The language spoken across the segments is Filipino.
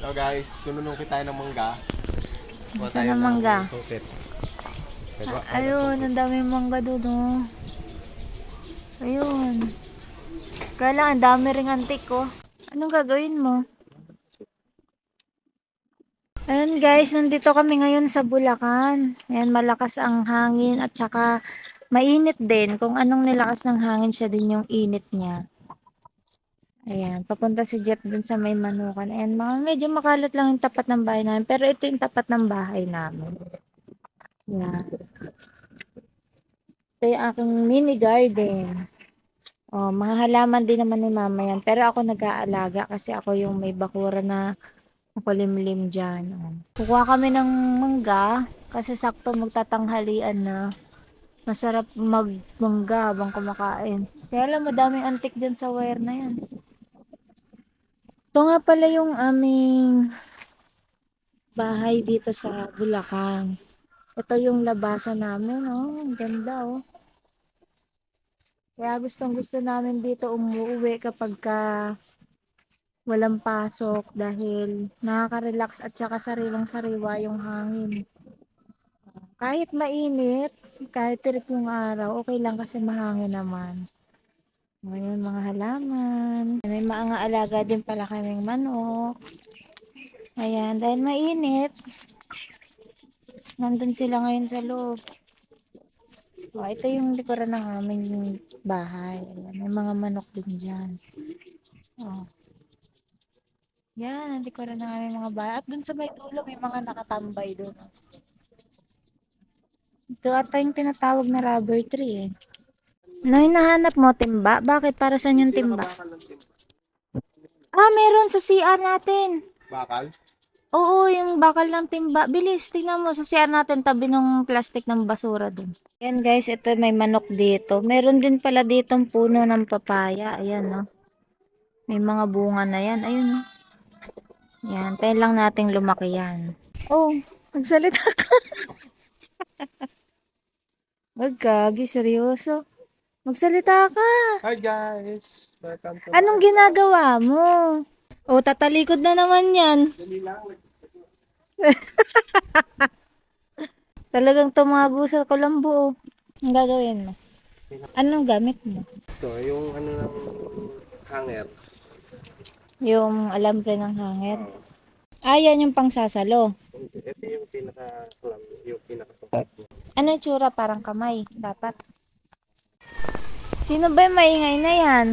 So guys, sununong kita ng mangga. Kuha Saan tayo ang ng mangga? Diba? Ah, ayun, ang daming mangga doon, oh. Ayun. Kaya lang, ang dami ring antik, oh. Anong gagawin mo? Ayun guys, nandito kami ngayon sa Bulacan. Ayan, malakas ang hangin at saka mainit din. Kung anong nilakas ng hangin, siya din yung init niya. Ayan, papunta si Jeff dun sa may manukan. Ayan, mga medyo makalat lang yung tapat ng bahay namin. Pero ito yung tapat ng bahay namin. Ayan. Ito yung aking mini garden. Oh, mga halaman din naman ni mama yan. Pero ako nag-aalaga kasi ako yung may bakura na makulimlim dyan. Oh. Kukuha kami ng mangga kasi sakto magtatanghalian na. Masarap magmangga habang kumakain. Kaya alam, madaming antik dyan sa wire na yan. Ito nga pala yung aming bahay dito sa Bulacan. Ito yung labasan namin, oh. Ang ganda, oh. Kaya gustong gusto namin dito umuwi kapag ka walang pasok dahil nakaka-relax at saka sarilang sariwa yung hangin. Kahit mainit, kahit tirik yung araw, okay lang kasi mahangin naman. Ngayon mga halaman. May mga alaga din pala kaming manok. Ayan, dahil mainit, nandun sila ngayon sa loob. Oh, ito yung likuran ng aming bahay. May mga manok din dyan. Oh. Yan, ang likuran ng aming mga bahay. At dun sa may dulo, may mga nakatambay dun. Ito ata yung tinatawag na rubber tree eh. Ano yung nahanap mo, timba? Bakit? Para saan yung timba? Ah, meron sa CR natin. Bakal? Oo, yung bakal ng timba. Bilis, tingnan mo sa CR natin tabi ng plastic ng basura dun. Ayan guys, ito may manok dito. Meron din pala ditong puno ng papaya. Ayan no. May mga bunga na yan. Ayun no. Yan, tayo lang nating lumaki yan. Oh, nagsalita ka. Wag seryoso. Magsalita ka. Hi guys! Welcome to Anong ginagawa mo? Oh, tatalikod na naman yan. Dali lang. Talagang tumago sa kulambo. oh. Ang gagawin mo? Anong gamit mo? Ito, yung ano ng hanger. Yung alambre ng hanger. Ah, yan yung pangsasalo. Ito yung pinaka yung pinaka. Ano yung tsura? Parang kamay. Dapat. Sino ba yung maingay na yan?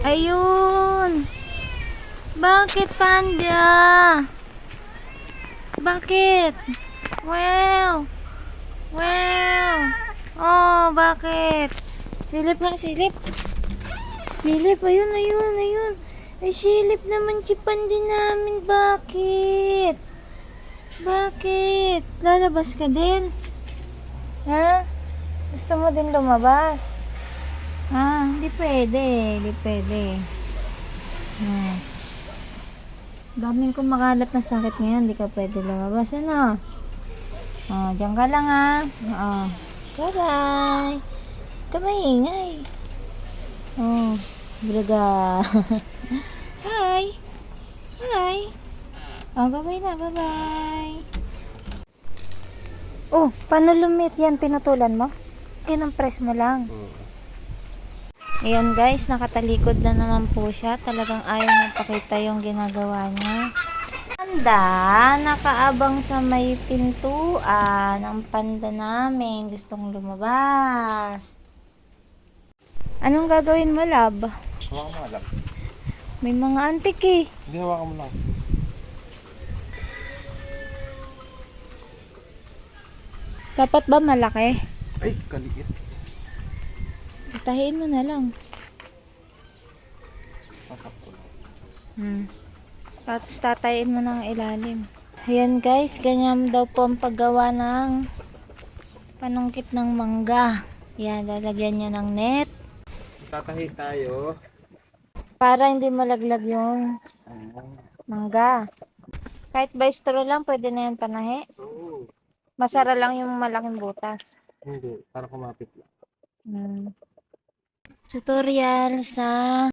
Ayun! Bakit, panda? Bakit? Wow! Wow! Oh, bakit? Silip nga, silip. Silip, ayun, ayun, ayun. Ay, silip naman si pandi namin. Bakit? Bakit? Lalabas ka din? Ha? Gusto mo din lumabas? Ha? Hindi pwede. Hindi pwede. Hmm. Daming kumakalat na sakit ngayon. Hindi ka pwede lumabas. Ano? Oh, diyan ka lang ha. Oh. Bye-bye. Ka maingay. Oh. Braga. Hi. Hi. Oh, bye-bye na. Bye-bye. Oh, paano lumit yan? Pinutulan mo? Kinumpress mo lang. Hmm. Ayan guys, nakatalikod na naman po siya. Talagang ayaw niya pakita yung ginagawa niya. Panda, nakaabang sa may pintuan. Ang panda namin, gustong lumabas. Anong gagawin mo, lab? Hawakan mo lang. May mga antik eh. Hindi, hawakan mo lang. Dapat ba malaki? Ay, kaliit. Itahin mo na lang. Pasak ko lang. Hmm. Tapos tatayin mo ng ilalim. Ayan guys, ganyan daw po ang paggawa ng panungkit ng mangga. Yan, lalagyan niya ng net Tatahi tayo. para hindi malaglag yung mangga. Kahit by straw lang, pwede na yan panahe. Oo. Masara lang yung malaking butas. Hindi, para kumapit lang. Hmm. Tutorial sa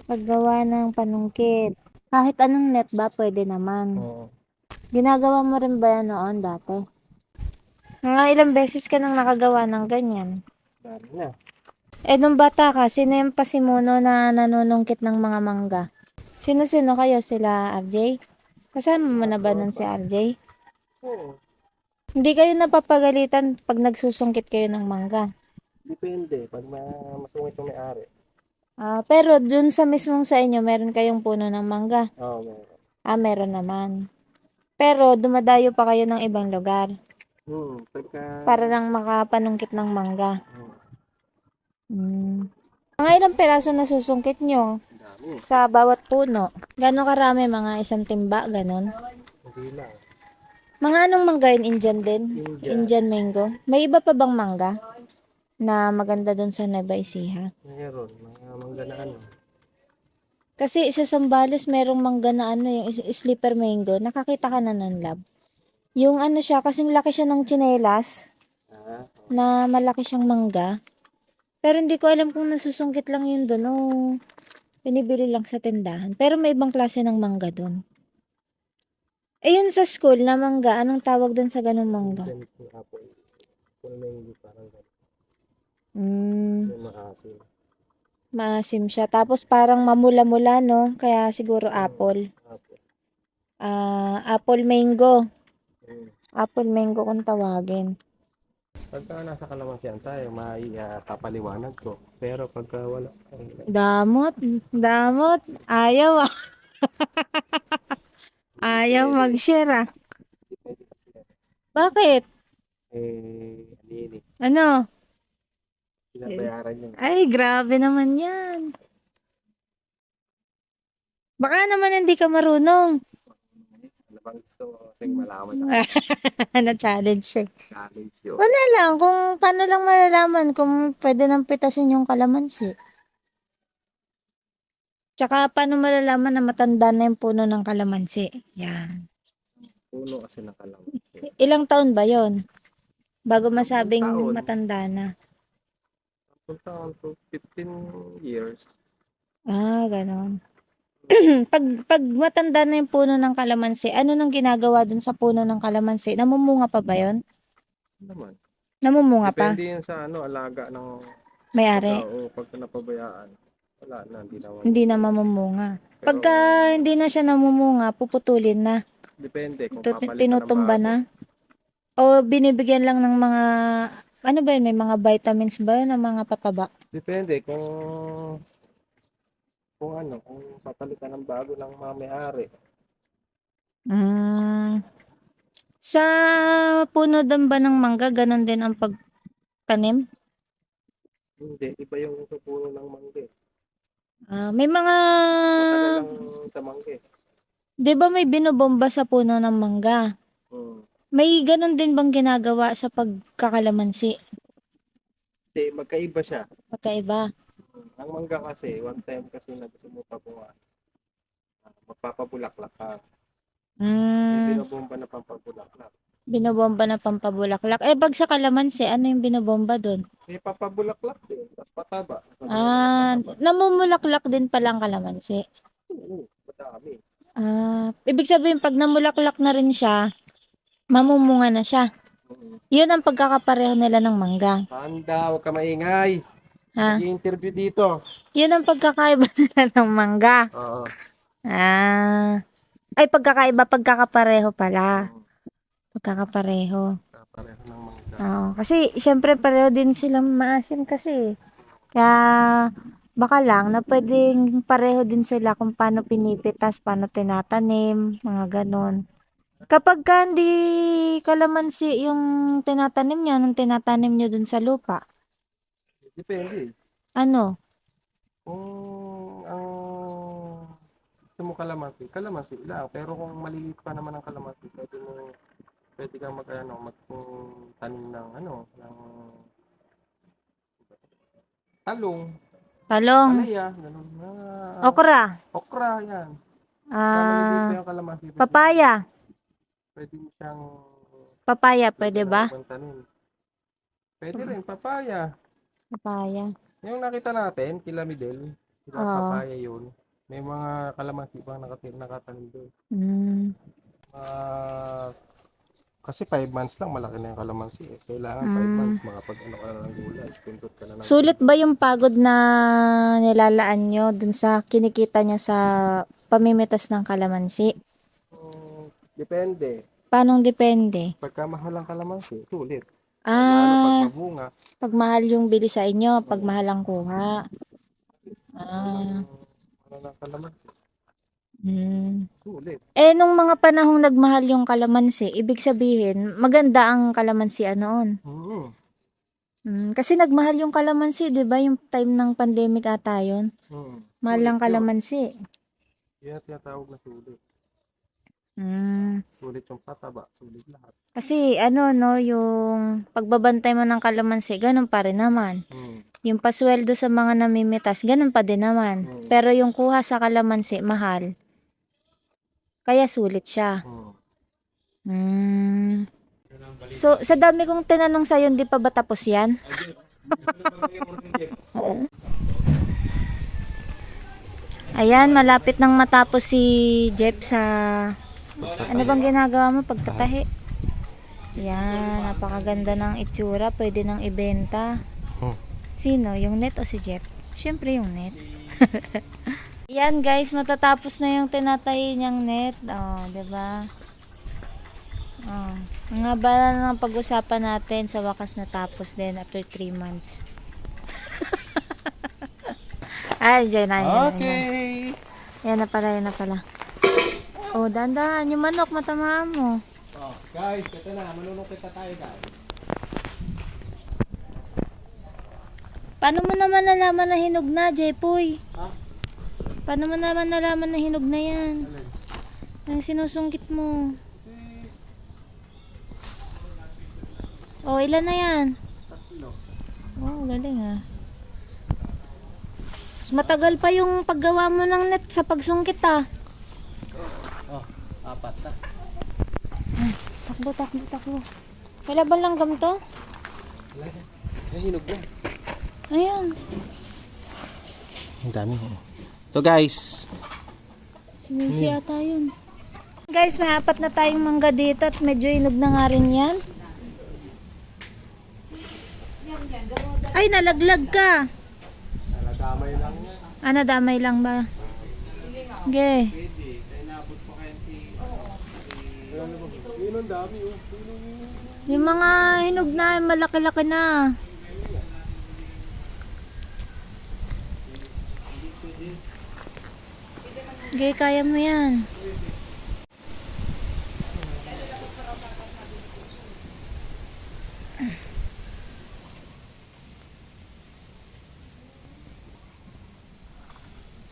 paggawa ng panungkit. Kahit anong net ba, pwede naman. Oo. Ginagawa mo rin ba yan noon dati? Mga ilang beses ka nang nakagawa ng ganyan. Dami na. Eh, nung bata ka, sino yung pasimuno na nanunungkit ng mga mangga? Sino-sino kayo? Sila RJ? Kasama mo na ba nun si RJ? Oo. Hindi kayo napapagalitan pag nagsusungkit kayo ng mangga. Depende. Pag ma- masungit yung may-ari. Ah, pero dun sa mismong sa inyo, meron kayong puno ng mangga. Oo, meron. Ah, meron naman. Pero dumadayo pa kayo ng ibang lugar Hmm. Pagka... para lang makapanungkit ng mangga. Hmm. Hmm. Mga ilang peraso na susungkit nyo Ang dami. sa bawat puno? Gano'ng karami? Mga isang timba? Ganon? Hindi lang. Mga anong mangga yun? Indian din? Indian. Indian mango? May iba pa bang mangga na maganda doon sa Nueva Ecija? Meron. Mga mangga na ano. Kasi sa Sambales merong mangga na ano yung is- sleeper mango. Nakakita ka na ng lab. Yung ano siya, kasing laki siya ng tsinelas Ah, na malaki siyang mangga. Pero hindi ko alam kung nasusungkit lang yun doon o pinibili lang sa tindahan. Pero may ibang klase ng mangga doon. Eh yun sa school na mangga, anong tawag doon sa ganung mangga? Yan yung apple. Kung may hindi parang ganun. Mm, Yung maasim. maasim siya. Tapos parang mamula-mula, no? Kaya siguro apple. Apple. Ah, apple mango. Hmm. Apple mango kung tawagin. Pagka nasa kalamansian tayo, mai uh, papaliwanag ko. Pero pagka wala, Damot, damot. Ayaw ah. Ayaw mag-share ah. Bakit? Eh, ano yun eh. Ano? Pinabayaran yun. Ay, grabe naman yan. Baka naman hindi ka marunong. Ano bang gusto mo kasi malaman na Na-challenge siya. challenge yun. Wala lang. Kung paano lang malalaman kung pwede nang pitasin yung kalamansi. Tsaka paano malalaman na matanda na yung puno ng kalamansi. Yan. Puno kasi ng kalamansi. Ilang taon ba yon Bago masabing taon. matanda na. Punta on to 15 years. Ah, ganon. pag, pag matanda na yung puno ng kalamansi, ano nang ginagawa dun sa puno ng kalamansi? Namumunga pa ba yon? Ano Naman. Namumunga pa? Depende yun sa ano, alaga ng May-ari? tao. Pagka napabayaan, wala na, hindi na. Hindi na mamumunga. Pero, Pagka hindi na siya namumunga, puputulin na. Depende kung papalitan tinutumba na. O binibigyan lang ng mga, ano ba yun, may mga vitamins ba yun, ng mga pataba? Depende kung kung ano, kung papalitan ng bago ng mga may-ari. Mm. Sa puno din ba ng mangga, ganon din ang pagtanim? Hindi, iba yung sa puno ng mangge. Ah, may mga, lang sa mangge. 'di ba may binobomba sa puno ng mangga? Hmm. May ganon din bang ginagawa sa pagkakalamansi? Kasi magkaiba siya. Magkaiba. Ang mangga kasi, one time kasi na gusto mo pa bunga, ah, magpapabulaklak ka. Yung Mm, binobomba na pampabulaklak. Binobomba na pampabulaklak. Eh, pag sa kalamansi, ano yung binobomba doon? Eh, papabulaklak din. Tapos pataba. Ah, namumulaklak din pala ang kalamansi. Oo, madami. Ah, ibig sabihin, pag namulaklak na rin siya, mamumunga na siya. Oo. Yun ang pagkakapareho nila ng mangga. Handa, huwag ka maingay. Ha? Nag-interview dito. Yun ang pagkakaiba nila ng mangga. Oo. Ah. Ay, pagkakaiba, pagkakapareho pala. Pagkakapareho. Pareho ng mangga. Oo. Kasi, syempre, pareho din silang maasim kasi. Kaya, baka lang na pwedeng pareho din sila kung paano pinipitas, paano tinatanim, mga ganon. Kapag ka hindi kalamansi yung tinatanim nyo, anong tinatanim nyo dun sa lupa? Depende. Ano? Kung ang gusto mo kalamansi, kalamansi lang. Pero kung maliit pa naman ang kalamansi, pwede mo pwede kang mag ano, magtanim ng ano, ng talong, Talong? palaya, ganun. Ah, Okra? okra, yan. Ah, yung kalamansi, pwede, papaya? pwede mo siyang Papaya, pwede mo ba? tanim. Pwede rin, papaya. Papaya. Yung nakita natin, kila Midel, kila Oo. papaya yun. May mga kalamansi pang nakatir nakatanim doon. Mm. Ah, kasi 5 months lang, malaki na yung kalamansi. Eh. Kailangan 5 Mm. months, makapag ano ka na ng gulay. Pintot ka na ng Sulit ba yung pagod na nilalaan nyo dun sa kinikita nyo sa pamimitas ng kalamansi? Mm, depende. Paano depende? Pagka mahal ang kalamansi, sulit. Lalo Ah, pag mabunga, pag mahal yung bili sa inyo, pag mahal ang kuha. Ah, ano ng kalamansi, mm. sulit. Eh, nung mga panahong nagmahal yung kalamansi, ibig sabihin, maganda ang kalamansi anoon. Mm. Mm, kasi nagmahal yung kalamansi, di ba? Yung time ng pandemic ata yun. Mm. Mahal Sulit ang yun. kalamansi. Ang tinatawag na sulit. Mm. Sulit yung pataba, sulit lahat. Kasi ano, no, yung pagbabantay mo ng kalamansi, ganun pa rin naman. Mm. Yung pasweldo sa mga namimitas, ganun pa din naman. Mm. Pero yung kuha sa kalamansi, mahal. Kaya sulit siya. Mm. Mm. So, sa dami kong tinanong sa'yo, hindi pa ba tapos yan? Ayan, malapit nang matapos si Jeff sa... Ano bang ginagawa mo pagtatahi? Yan, napakaganda ng itsura. Pwede nang ibenta. Hmm. Sino? Yung net o si Jeff? Siyempre yung net. Yan guys, matatapos na yung tinatahi niyang net. Oh, 'di ba? Oh, ang haba na ng pag-usapan natin sa wakas natapos din after 3 months. Ay, dyan na, yan, yan, yan. Okay. Yan na pala, yan na pala. Oh, dandahan. Yung manok, matamaan mo. Oh, guys, ito na. Manunong kita tayo, guys. Paano mo naman nalaman na hinog na, Jepoy? Paano mo naman nalaman na hinog na yan? Ang sinusungkit mo. Oh, ilan na yan? Tatlo. Oh, galing ah. Mas matagal pa yung paggawa mo ng net sa pagsungkit ah. Oh, apat na. Takbo, takbo, takbo. Kailan lang gamto? Wala na. Ay, hinog na. Ayan. Ang dami. So guys, Si Macy ata yun. Guys, may apat na tayong mangga dito at medyo inog na nga rin yan. Ay, nalaglag ka. nalagamay lang yan. Ah, nadamay lang ba? Okay. Pwede. Kaya naabot pa kaya si... Yun ang dami, oh. Yung mga hinog na, malaki-laki na. Okay, kaya mo yan.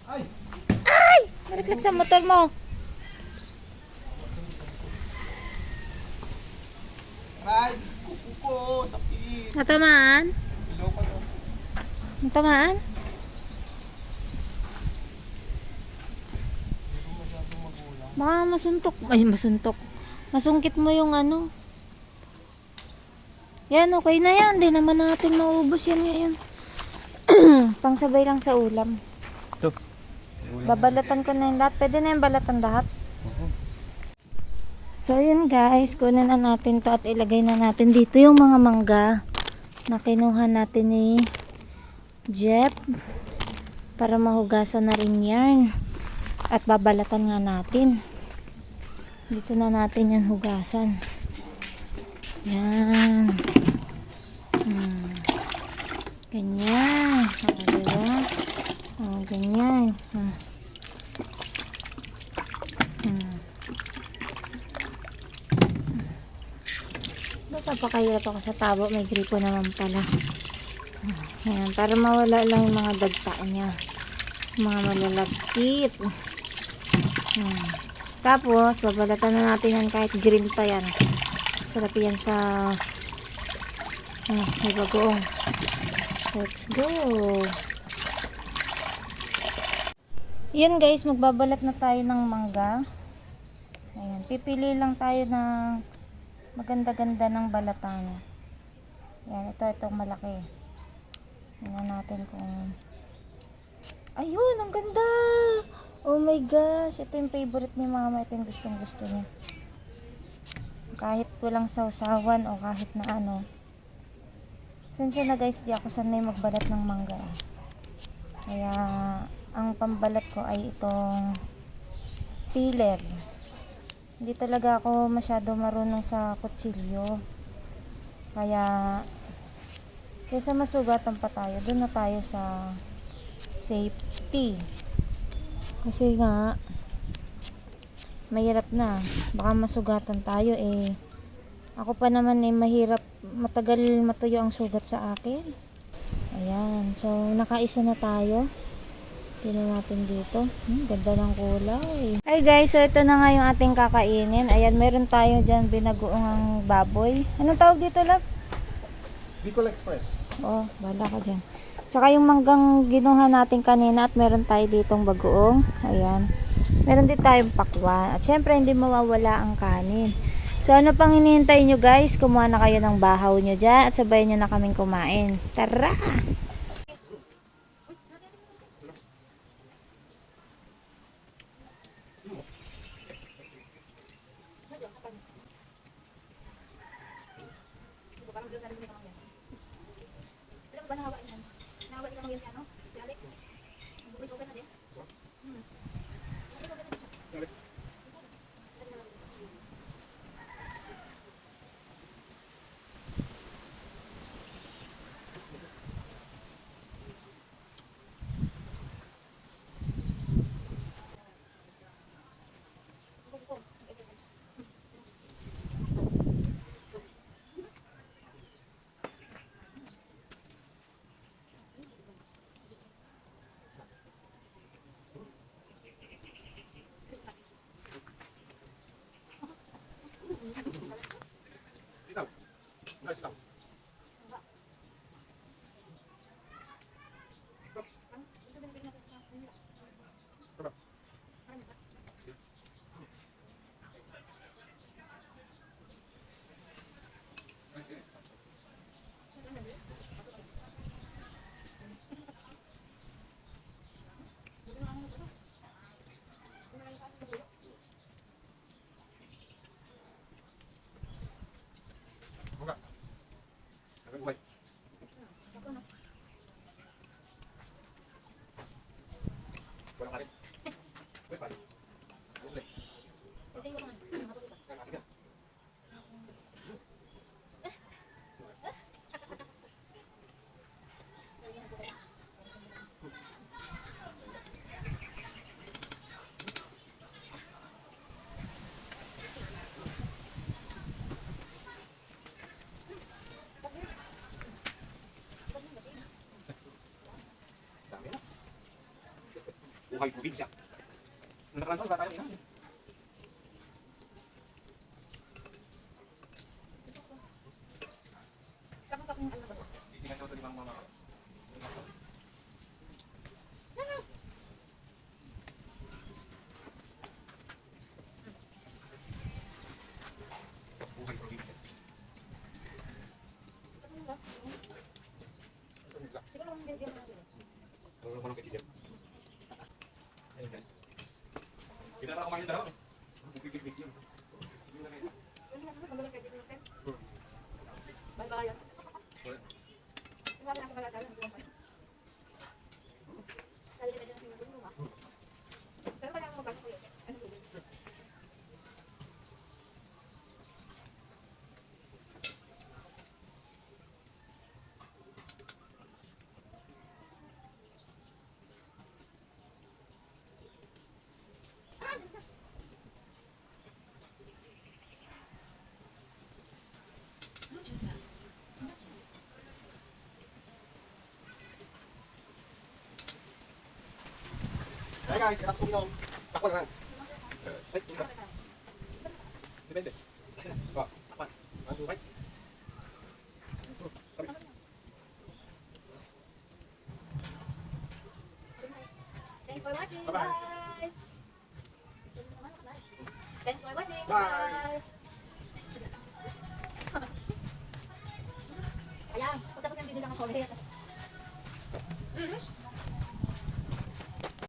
Ay! Ay! Nariklik sa motor mo. Ay! Kuko ko! Sakit! Natamaan? Natamaan? Baka masuntok. Ay, masuntok. Masungkit mo yung ano. Yan, okay na yan. Di naman natin maubos yan ngayon. Pangsabay lang sa ulam. Ito. Babalatan ko na yung lahat. Pwede na yung balatan lahat. So, yun guys. Kunin na natin to at ilagay na natin dito yung mga mangga na kinuha natin ni Jeff para mahugasan na rin yan. At babalatan nga natin. Dito na natin yan hugasan. Yan. Hmm. Ganyan. O, diba? O, ganyan. Hmm. Hmm. Napapakahirap ako sa tabo. May gripo naman pala. Ayan, para mawala lang yung mga dagta niya. Mga malalagkit. Hmm. Tapos, babalatan na natin yan kahit green pa yan. Sarap yan sa ah, may bagoong. Let's go. Yan guys, magbabalat na tayo ng mangga. Ayan, pipili lang tayo ng maganda-ganda ng balatan. Yan, ito, itong malaki. Tingnan natin kung... Ayun, ang ganda! My gosh, ito yung favorite ni mama. Ito yung gustong gusto niya. Kahit walang sausawan o kahit na ano. Sensya na guys, di ako sanay magbalat ng mangga. Kaya, ang pambalat ko ay itong peeler. Hindi talaga ako masyado marunong sa kutsilyo. Kaya, kaysa masugatan pa tayo, doon na tayo sa safety. Kasi nga, mahirap na. Baka masugatan tayo eh. Ako pa naman eh, mahirap, matagal matuyo ang sugat sa akin. Ayan, so nakaisa na tayo. Tingnan natin dito. Hmm, ganda ng kulay. Ay guys, so ito na nga yung ating kakainin. Ayan, meron tayo dyan binagoong baboy. Anong tawag dito, love? Bicol Express. Oh, bala ka dyan. Tsaka yung manggang ginuha natin kanina at meron tayo ditong bagoong. Ayan. Meron din tayong pakwan. At syempre, hindi mawawala ang kanin. So, ano pang hinihintay nyo guys? Kumuha na kayo ng bahaw nyo dyan at sabayan nyo na kaming kumain. Tara! Ikaw. Buhay siya. Nung nakaraan wala tayong inahin. Titingnan daw ito limang mama. Buhay tubig siya. Siguro walang kaibigan. Ayun yan. Kita na kumain dalawa. Bubig-big yun. Yun na nga isa. Wala. Hey guys, kailangan ko minom. Takbo naman. Ay. Depende. Oh, takpan. One, two, bites.